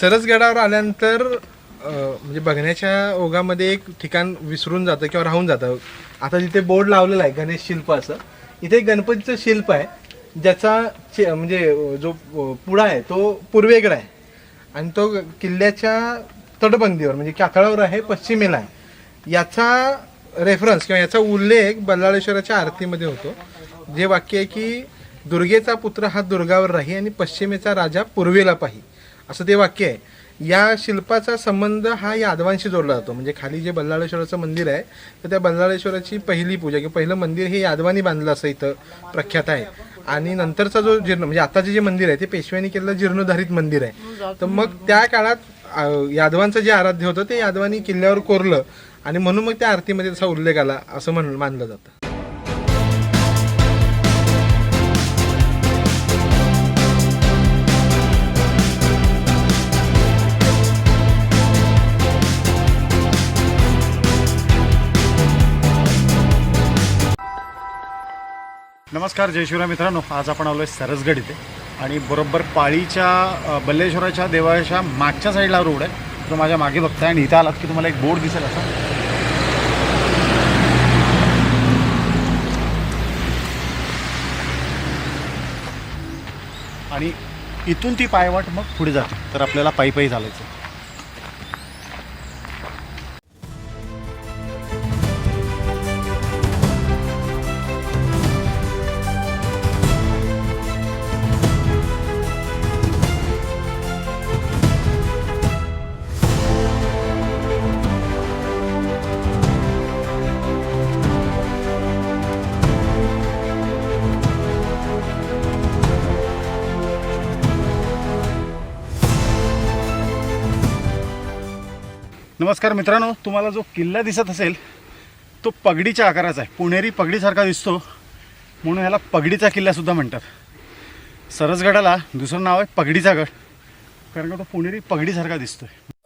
सरसगडावर आल्यानंतर अ, म्हणजे बघण्याच्या ओघामध्ये एक ठिकाण विसरून जातं किंवा राहून जातं. आता जिथे बोर्ड लावलेला आहे गणेश शिल्प असं इथे एक गणपतीचं शिल्प आहे ज्याचा चे- म्हणजे अ, जो अ, पुढा आहे तो पूर्वेकडे आहे. आणि तो किल्ल्याच्या तटबंदीवर म्हणजे कातळावर आहे पश्चिमेला आहे. याचा रेफरन्स किंवा याचा उल्लेख बल्लाळेश्वराच्या आरतीमध्ये होतो. जे वाक्य आहे की दुर्गेचा पुत्र हा दुर्गावर राही आणि पश्चिमेचा राजा पूर्वेला पाही. असं ते वाक्य आहे. या शिल्पाचा संबंध हा यादवांशी जोडला जातो. म्हणजे खाली जे बल्लाळेश्वराचं मंदिर आहे तर त्या बल्लाळेश्वराची पहिली पूजा किंवा पहिलं मंदिर हे यादवानी बांधलं असं इथं प्रख्यात आहे. आणि नंतरचा जो जीर्ण म्हणजे आताचे जे मंदिर आहे ते पेशव्यांनी केलेलं जीर्णोधारित मंदिर आहे. तर मग त्या काळात यादवांचं जे आराध्य होतं ते यादवानी किल्ल्यावर कोरलं आणि म्हणून मग त्या आरतीमध्ये तसा उल्लेख आला असं म्हण मानलं जातं. नमस्कार जयशिवराय मित्रांनो. आज आपण आलो आहे सरसगड इथे. आणि बरोबर पाळीच्या बल्लेश्वराच्या देवाच्या मागच्या साईडला रोड आहे. तो माझ्या मागे बघताय आणि इथे आलात की तुम्हाला एक बोर्ड दिसेल असा. आणि इथून ती पायवाट मग पुढे जाते. तर आपल्याला पायी पायी चालायचं नमस्कार मित्रांनो तुम्हाला जो किल्ला दिसत असेल तो पगडीच्या आकाराचा आहे. पुणेरी पगडीसारखा दिसतो म्हणून ह्याला पगडीचा किल्लासुद्धा म्हणतात. सरसगडाला दुसरं नाव आहे पगडीचा गड कारण का तो पुणेरी पगडीसारखा दिसतो आहे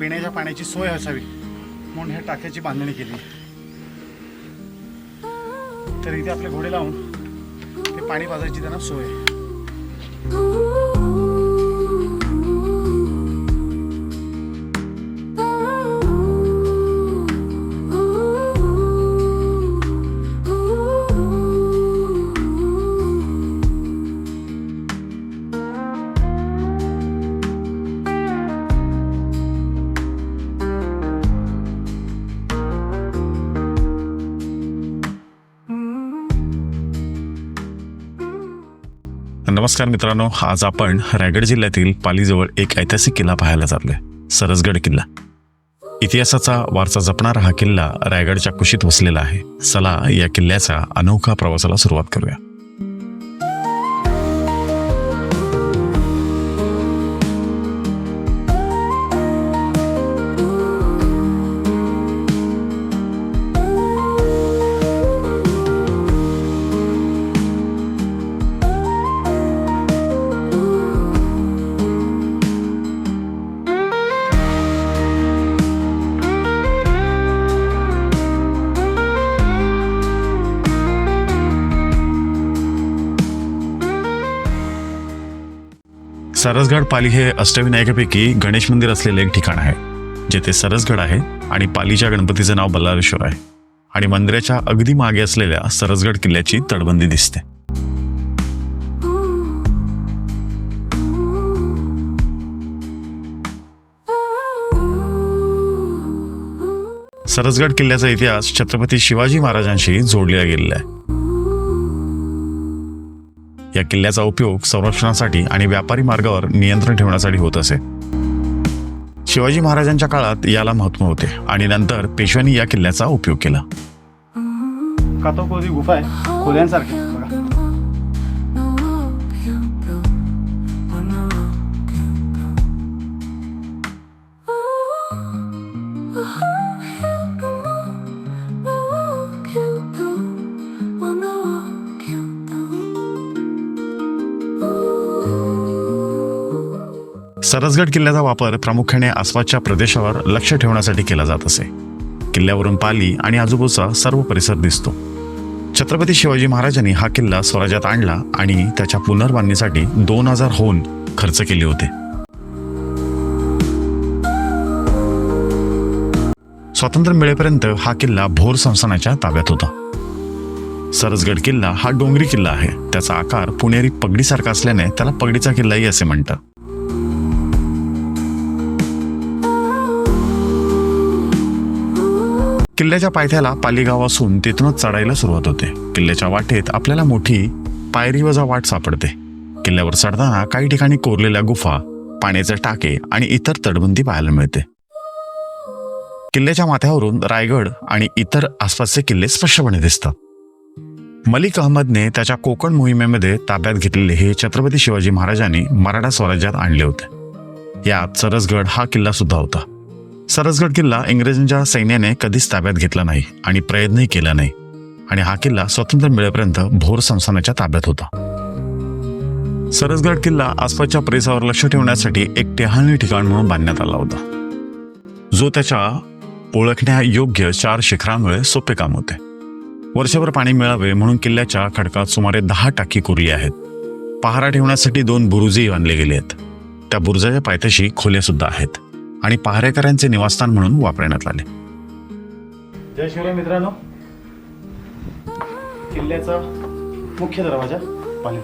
पिण्याच्या पाण्याची सोय असावी म्हणून ह्या टाक्याची बांधणी केली. तर इथे आपले घोडे लावून ते पाणी पाजायची त्यांना सोय. आहे नमस्कार मित्रांनो आज आपण रायगड जिल्ह्यातील पालीजवळ एक ऐतिहासिक किल्ला पाहायला चाललोय सरसगड किल्ला. इतिहासाचा वारसा जपणारा हा किल्ला रायगडच्या कुशीत वसलेला आहे. चला या किल्ल्याचा अनोखा प्रवासाला सुरुवात करूया. सरसगड पाली हे अष्टविनायकापैकी गणेश मंदिर असलेले एक ठिकाण आहे जेथे सरसगड आहे आणि पालीच्या गणपतीचं नाव बल्लारेश्वर आहे. आणि मंदिराच्या अगदी मागे असलेल्या सरसगड किल्ल्याची तटबंदी दिसते. सरसगड किल्ल्याचा इतिहास छत्रपती शिवाजी महाराजांशी जोडल्या गेलेला आहे. या किल्ल्याचा उपयोग संरक्षणासाठी आणि व्यापारी मार्गावर नियंत्रण ठेवण्यासाठी होत असे. शिवाजी महाराजांच्या काळात याला महत्त्व होते आणि नंतर पेशव्यांनी या किल्ल्याचा उपयोग केला. कातोकोरी गुफा आहे खोल्यांसारखी. सरसगड किल्ल्याचा वापर प्रामुख्याने आसपासच्या प्रदेशावर लक्ष ठेवण्यासाठी केला जात असे. किल्ल्यावरून पाली आणि आजूबाजूचा सर्व परिसर दिसतो. छत्रपती शिवाजी महाराजांनी हा किल्ला स्वराज्यात आणला आणि त्याच्या पुनर्बांधणीसाठी दोन हजार होऊन खर्च केले होते. स्वातंत्र्य मिळेपर्यंत हा किल्ला भोर संस्थानाच्या ताब्यात होता. सरसगड किल्ला हा डोंगरी किल्ला आहे. त्याचा आकार पुणेरी पगडीसारखा असल्याने त्याला पगडीचा किल्लाही असे म्हणतात. किल्ल्याच्या पायथ्याला पालीगाव असून तिथूनच चढायला सुरुवात होते. किल्ल्याच्या वाटेत आपल्याला मोठी पायरी वजा वाट सापडते. किल्ल्यावर चढताना काही ठिकाणी कोरलेल्या गुफा पाण्याचे टाके आणि इतर तटबंदी पाहायला मिळते. किल्ल्याच्या माथ्यावरून रायगड आणि इतर आसपासचे किल्ले स्पष्टपणे दिसतात. मलिक अहमदने त्याच्या कोकण मोहिमेमध्ये ताब्यात घेतलेले हे छत्रपती शिवाजी महाराजांनी मराठा स्वराज्यात आणले होते. यात सरसगड हा किल्ला सुद्धा होता. सरसगड किल्ला इंग्रजांच्या सैन्याने कधीच ताब्यात घेतला नाही आणि प्रयत्नही केला नाही. आणि हा किल्ला स्वातंत्र्य मिळेपर्यंत भोर संस्थानाच्या ताब्यात होता. सरसगड किल्ला आसपासच्या परिसरावर लक्ष ठेवण्यासाठी एक टेहाळणी ठिकाण म्हणून बांधण्यात आला होता. जो त्याच्या ओळखण्यायोग्य चार शिखरांमुळे सोपे काम होते. वर्षभर पाणी मिळावे म्हणून किल्ल्याच्या खडकात सुमारे दहा टाकी कोरली आहेत. पहारा ठेवण्यासाठी दोन बुरुजही बांधले गेले आहेत. त्या बुरुजाच्या पायथ्याशी खोल्या सुद्धा आहेत. आणि पहारेकऱ्यांचे निवासस्थान म्हणून वापरण्यात आले. जय शिवराय मित्रांनो. किल्ल्याचा मुख्य दरवाजा पाली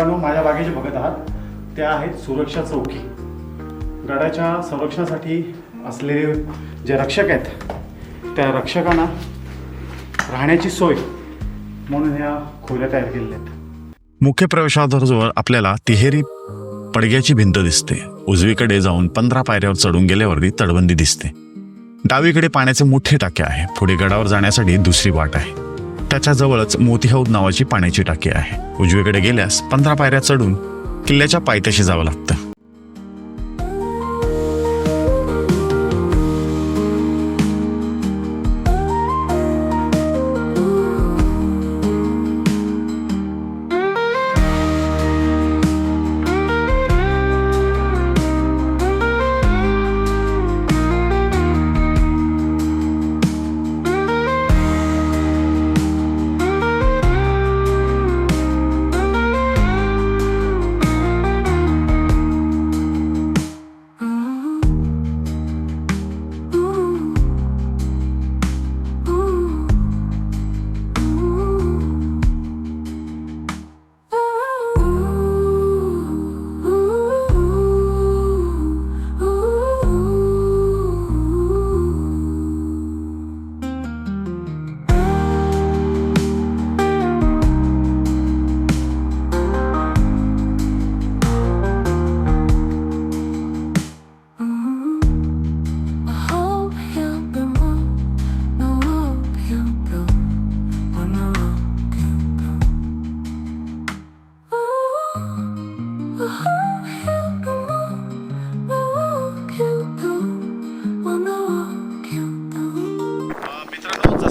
मित्रांनो माझ्या बागेचे बघत आहात. त्या आहेत सुरक्षा चौकी. गडाच्या संरक्षणासाठी असलेले जे रक्षक आहेत त्या रक्षकांना राहण्याची सोय म्हणून ह्या खोल्या तयार केलेल्या आहेत. मुख्य प्रवेशाजवळ आपल्याला तिहेरी पडग्याची भिंत दिसते. उजवीकडे जाऊन पंधरा पायऱ्यावर चढून गेल्यावरती तडबंदी दिसते. डावीकडे पाण्याचे मोठे टाके आहे पुढे गडावर जाण्यासाठी दुसरी वाट आहे. त्याच्याजवळच मोती मोतीहौद नावाची पाण्याची टाकी आहे. उजवीकडे गेल्यास पंधरा पायऱ्या चढून किल्ल्याच्या पायथ्याशी जावं लागतं.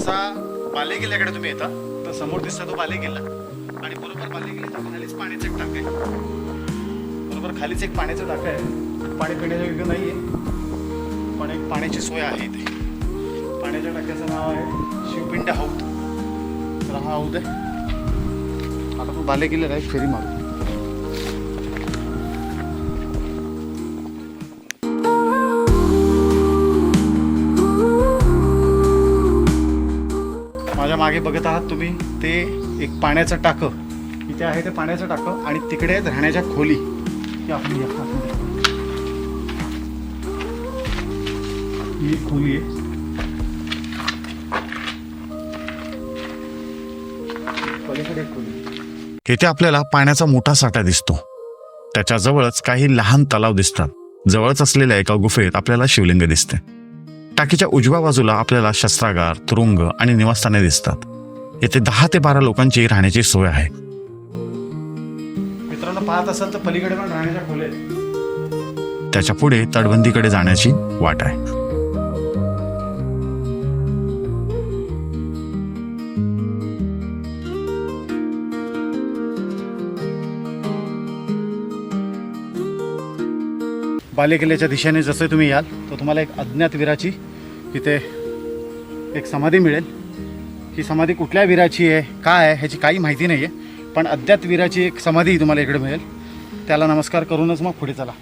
जसा बाले किल्ल्याकडे तुम्ही येता. तर समोर दिसता तो बाले किल्ला आणि बरोबर बाले किल्ल्याच्या खालीच पाण्याचं एक टाक आहे. बरोबर खालीच एक पाण्याचं टाक आहे. पाणी पिण्याचं योग्य नाही आहे पण एक पाण्याची सोय आहे इथे. पाण्याच्या टाक्याचं नाव आहे शिवपिंड हौद तर हा हौद आहे. आता तो बाले किल्ल्याला एक फेरी मारू मागे बघत आहात तुम्ही ते एक पाण्याचं टाकं. इथे आहे ते पाण्याचं टाकं आणि तिकडे राहण्याच्या खोली. आपण या ही खोली आहे. पलीकडे खोली. येथे आपल्याला पाण्याचा मोठा साठा दिसतो. त्याच्या जवळच काही लहान तलाव दिसतात. जवळच असलेल्या एका गुफेत आपल्याला शिवलिंग दिसते. टाकीच्या उजव्या बाजूला आपल्याला शस्त्रागार तुरुंग आणि निवासस्थाने दिसतात. येथे दहा ते बारा लोकांची राहण्याची सोय आहे. मित्रांनो पाहत असाल तर पलीकडे पण राहण्याच्या आहेत. त्याच्या पुढे तटबंदीकडे जाण्याची वाट आहे. बालेकिल्ल्याच्या दिशेने जसे तुम्ही याल तर तुम्हाला एक अज्ञात वीराची इथे एक समाधी मिळेल. ही समाधी कुठल्या वीराची आहे काय आहे ह्याची काही माहिती नाही आहे पण अद्यात वीराची एक समाधी तुम्हाला इकडे मिळेल. त्याला नमस्कार करूनच मग पुढे चला.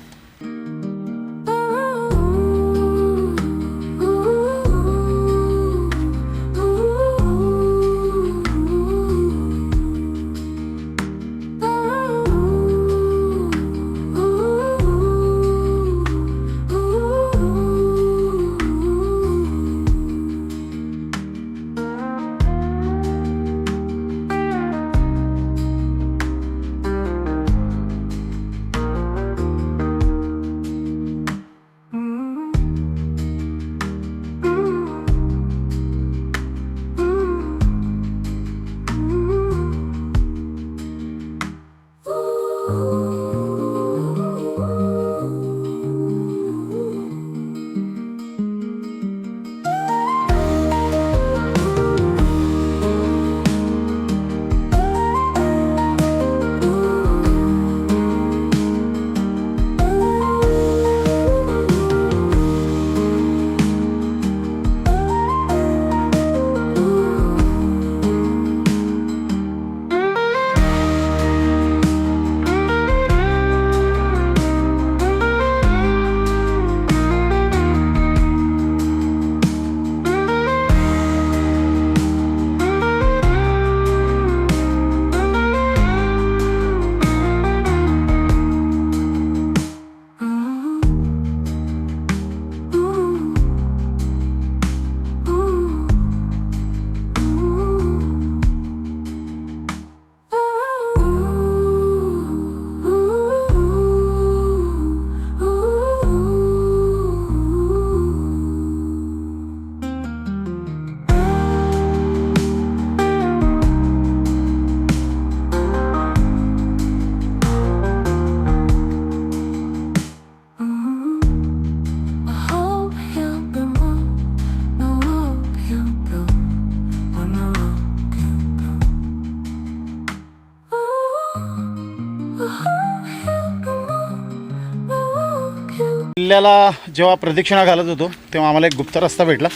किल्ल्याला जेव्हा प्रदक्षिणा घालत होतो तेव्हा आम्हाला एक गुप्त रस्ता भेटला.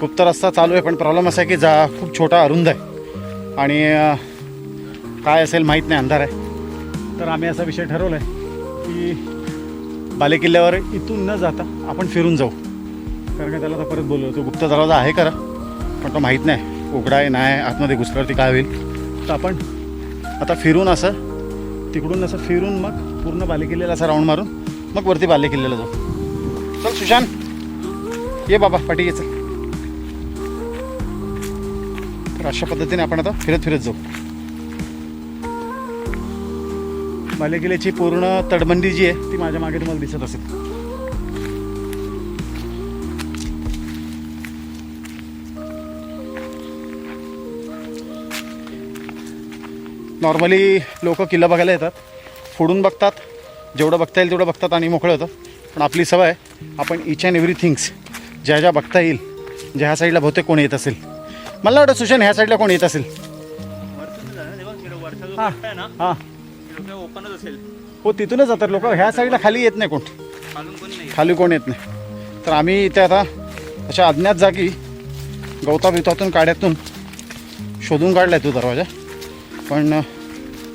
गुप्त रस्ता चालू आहे पण प्रॉब्लेम असा आहे की जा खूप छोटा अरुंद आहे. आणि काय असेल माहीत नाही अंधार आहे. तर आम्ही असा विषय ठरवला आहे की बालेकिल्ल्यावर इथून न जाता आपण फिरून जाऊ. कारण का त्याला तर परत बोललो तो गुप्त दरवाजा आहे करा पण तो माहीत नाही उघडा आहे नाही आतमध्ये घुसल्यावरती काय होईल. तर आपण आता फिरून असं तिकडून असं फिरून मग पूर्ण बालेकिल्ल्याला असं राऊंड मारून मग वरती बालेकिल्ल्याला जाऊ. चल सुशांत. ये बाबा पाठी ये चल. तर अशा पद्धतीने आपण आता फिरत फिरत जाऊ. बालेकिल्ल्याची पूर्ण तटबंदी जी आहे ती माझ्या मागे तुम्हाला दिसत असेल. नॉर्मली लोक किल्ला बघायला येतात फोडून बघतात जेवढं बघता येईल तेवढं बघतात आणि मोकळं होतं. पण आपली सवय आहे, आपण इच अँड एव्हरी थिंग्स ज्या ज्या बघता येईल ज्या ह्या साईडला बहुतेक कोण येत असेल. मला वाटतं सुशन ह्या साईडला कोण येत असेल? हां. हां. ओपनच असेल हो तिथूनच जातात लोक. ह्या साईडला खाली येत नाही कोण. खाली कोण येत नाही. तर आम्ही इथे आता अशा अज्ञात जागी गवता बिवतातून काड्यातून शोधून काढला आहे तो दरवाजा. पण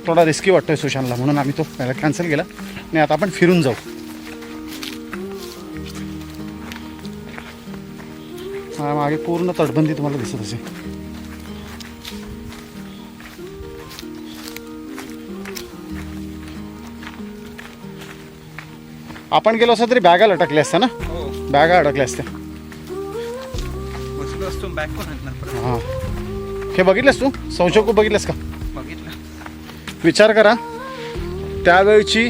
थोडा रिस्की वाटतोय सुशांतला म्हणून आम्ही तो पहिला कॅन्सल केला. आणि आता आपण फिरून जाऊ. मागे पूर्ण तटबंदी तुम्हाला दिसत असे आपण गेलो असं तरी बॅगा अटकल्या असत्या ना? बॅगा अडकल्या असत्या. हां. हे बघितलंस तू? संशोक बघितलंस का? विचार करा. त्यावेळची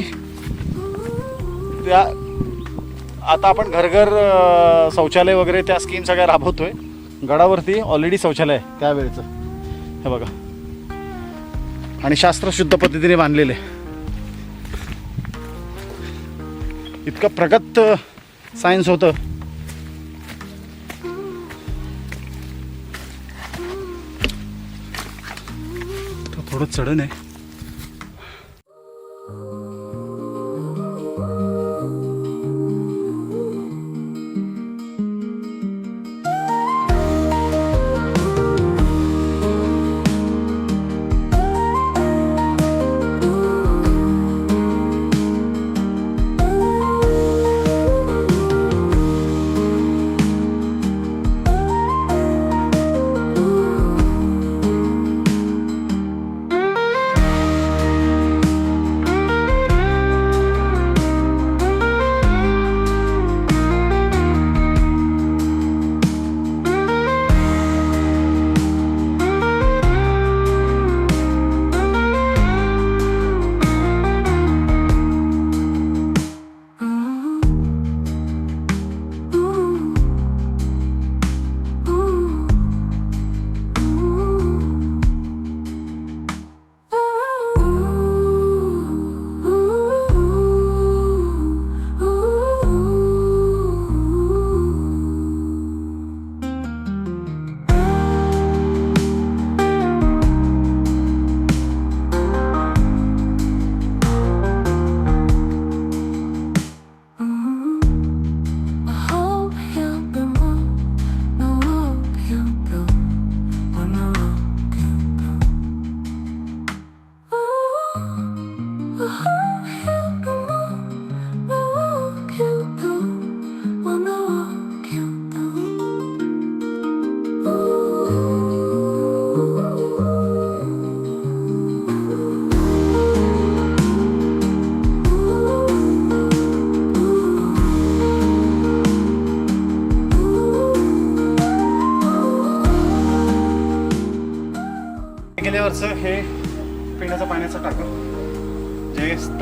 त्या आता आपण घरघर शौचालय वगैरे त्या स्कीम सगळ्या राबवतो आहे गडावरती ऑलरेडी शौचालय आहे त्यावेळेचं हे बघा. आणि शास्त्र शुद्ध पद्धतीने बांधलेले इतकं प्रगत सायन्स होतं. तर थोडं चढण आहे.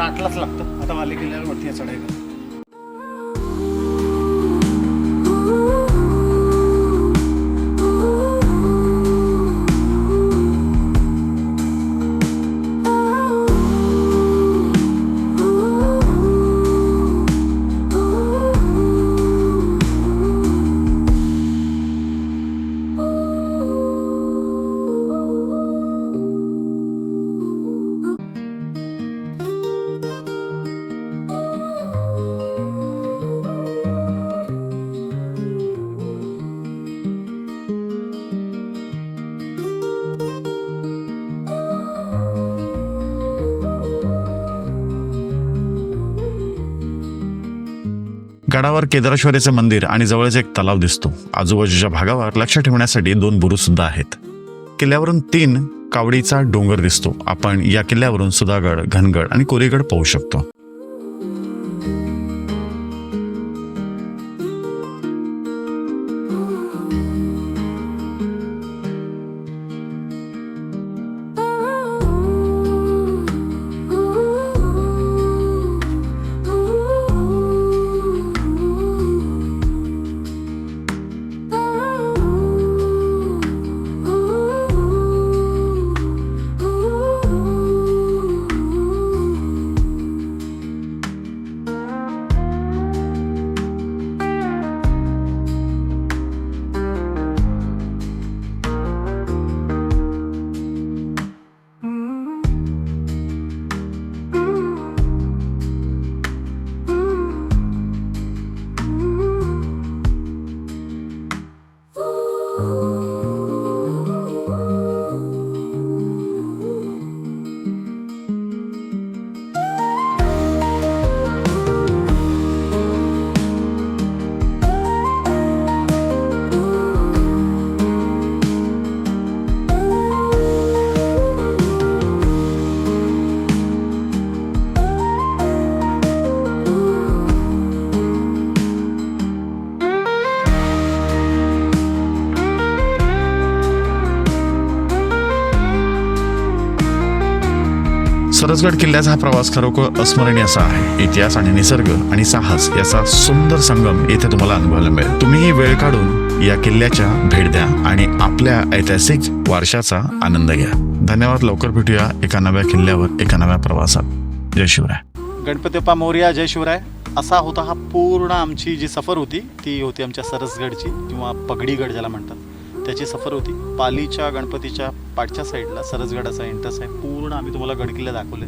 जे लागतं. आता वाले किल्ल्यावर वरती चढायला गडावर केदारेश्वरीचे मंदिर आणि जवळच एक तलाव दिसतो. आजूबाजूच्या भागावर लक्ष ठेवण्यासाठी दोन बुरु सुद्धा आहेत. किल्ल्यावरून तीन कावडीचा डोंगर दिसतो. आपण या किल्ल्यावरून सुधागड घनगड आणि कोरीगड पाहू शकतो. सरसगड किल्ल्याचा हा प्रवास खरोखर अस्मरणीय असा आहे. इतिहास आणि निसर्ग आणि साहस याचा सुंदर संगम येथे तुम्हाला अनुभवायला मिळेल. तुम्हीही वेळ काढून या किल्ल्याच्या भेट द्या आणि आपल्या ऐतिहासिक वारशाचा आनंद घ्या. धन्यवाद. लवकर भेटूया एका नव्या किल्ल्यावर एका नव्या प्रवासात. जय शिवराय. गणपती बाप्पा जय शिवराय. असा होता हा पूर्ण आमची जी सफर होती ती होती आमच्या सरसगडची किंवा पगडीगड ज्याला म्हणतात. त्याची सफर होती. पालीच्या गणपतीच्या पाठच्या साईडला सरसगडाचा एंट्रस आहे पूर्ण आम्ही तुम्हाला गडकिल्ले दाखवले.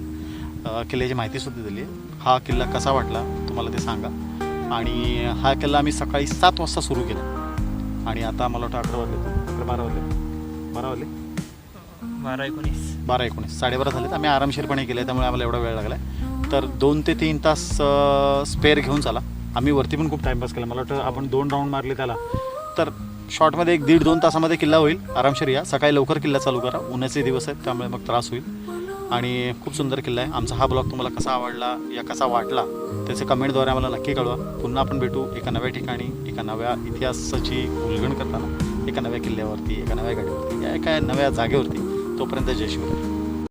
किल्ल्याची माहितीसुद्धा दिली. आहे हा किल्ला कसा वाटला तुम्हाला ते सांगा. आणि हा किल्ला आम्ही सकाळी सात वाजता सुरू केला. आणि आता मला वाटतं अकरा वाजले. अकरा बारा वाजले. बारा वाजले? बारा एकोणीस. बारा एकोणीस. साडेबारा झालेत. आम्ही आरामशीरपणे केले. त्यामुळे आम्हाला एवढा वेळ लागला तर दोन ते तीन तास स्पेअर घेऊन चाला. आम्ही वरती पण खूप टाईमपास केला. मला वाटतं आपण दोन राऊंड मारले त्याला. तर शॉर्टमध्ये एक दीड दोन तासामध्ये किल्ला होईल. आरामशीर या. सकाळी लवकर किल्ला चालू करा. उन्हाचे दिवस आहेत त्यामुळे मग त्रास होईल. आणि खूप सुंदर किल्ला आहे. आमचा हा ब्लॉग तुम्हाला कसा आवडला या कसा वाटला त्याचे कमेंटद्वारे आम्हाला नक्की कळवा. पुन्हा आपण भेटू एका नव्या ठिकाणी एका नव्या इतिहासाची उलगण करताना एका नव्या किल्ल्यावरती एका नव्या गाडीवरती या एका नव्या जागेवरती. तोपर्यंत जय शिवराय.